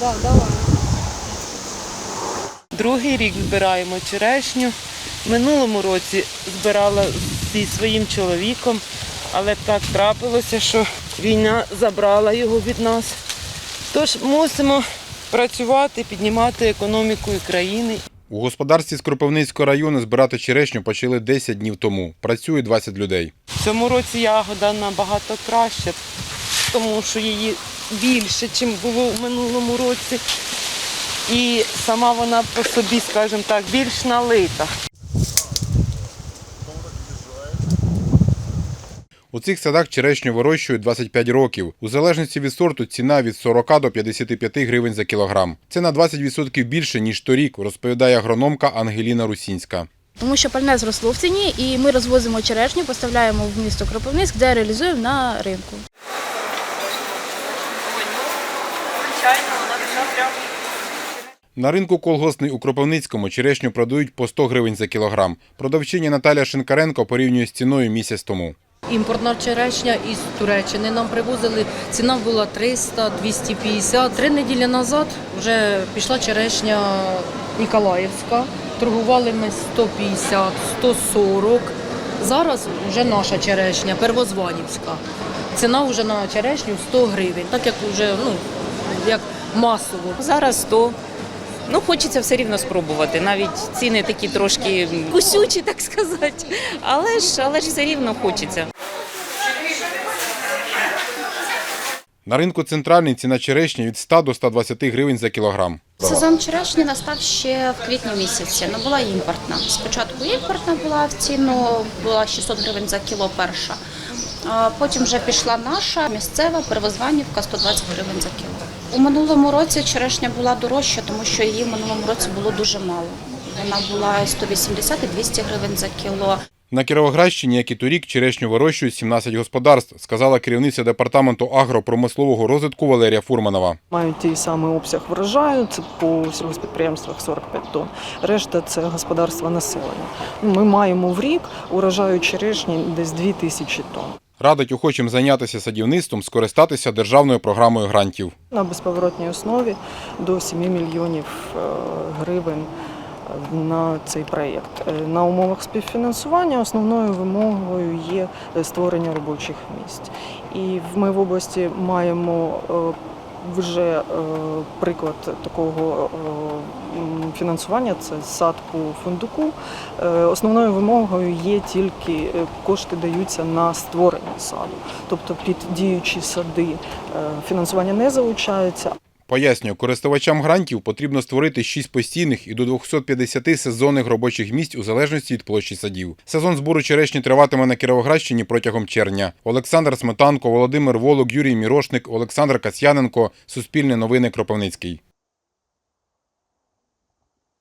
Да, давай. Другий рік збираємо черешню. Минулому році збирала зі своїм чоловіком, але так трапилося, що війна забрала його від нас. Тож мусимо працювати, піднімати економіку країни. У господарстві з Кропивницького району збирати черешню почали 10 днів тому. Працює 20 людей. В цьому році ягода набагато краще, тому що її більше, ніж було в минулому році. І сама вона по собі, скажімо так, більш налита. У цих садах черешню вирощують 25 років. У залежності від сорту ціна від 40 до 55 гривень за кілограм. Це на 20% більше, ніж торік, розповідає агрономка Ангеліна Русінська. Тому що пальне зросло в ціні, і ми розвозимо черешню, поставляємо в місто Кропивницьк, де реалізуємо на ринку. На ринку колгоспний у Кропивницькому черешню продають по 100 гривень за кілограм. Продавчиня Наталя Шинкаренко порівнює з ціною місяць тому. Імпортна черешня із Туреччини нам привозили. Ціна була 300, 250. Три неділі назад вже пішла черешня Ніколаївська. Торгували ми 150, 140. Зараз вже наша черешня, первозванівська. Ціна вже на черешню 100 гривень, так як вже ну, як масово. Зараз 100. Ну, хочеться все рівно спробувати. Навіть ціни такі трошки кусючі, так сказати. Але ж, але ж все рівно хочеться. На ринку центральний ціна черешні від 100 до 120 гривень за кілограм. Сезон черешні настав ще в квітні місяці. Ну була імпортна. Спочатку імпортна була в ціну, була 600 гривень за кіло перша. А потім вже пішла наша місцева первозванівка 120 гривень за кіло. У минулому році черешня була дорожча, тому що її в минулому році було дуже мало. Вона була 180 і 200 гривень за кіло. На Кіровоградщині, як і торік, черешню вирощують 17 господарств, сказала керівниця департаменту агропромислового розвитку Валерія Фурманова. Мають той самий обсяг врожаю, це по сільгоспідприємствах 45 тонн. Решта це господарства населення. Ми маємо в рік урожаю черешні десь 2 тисячі тонн. Радить охочим зайнятися садівництвом скористатися державною програмою грантів. На безповоротній основі до 7 мільйонів е, гривень е, на цей проєкт. Е, На умовах співфінансування основною вимогою є створення робочих місць. І ми в області маємо вже е, приклад такого е, фінансування це сад по фундуку. Е, Основною вимогою є тільки кошти даються на створення саду, тобто під діючі сади фінансування не залучається, Пояснюю, користувачам грантів потрібно створити 6 постійних і до 250 сезонних робочих місць у залежності від площі садів. Сезон збору черешні триватиме на Кіровоградщині протягом червня. Олександр Сметанко, Володимир Волок, Юрій Мірошник, Олександр Касьяненко. Суспільне новини Кропивницький.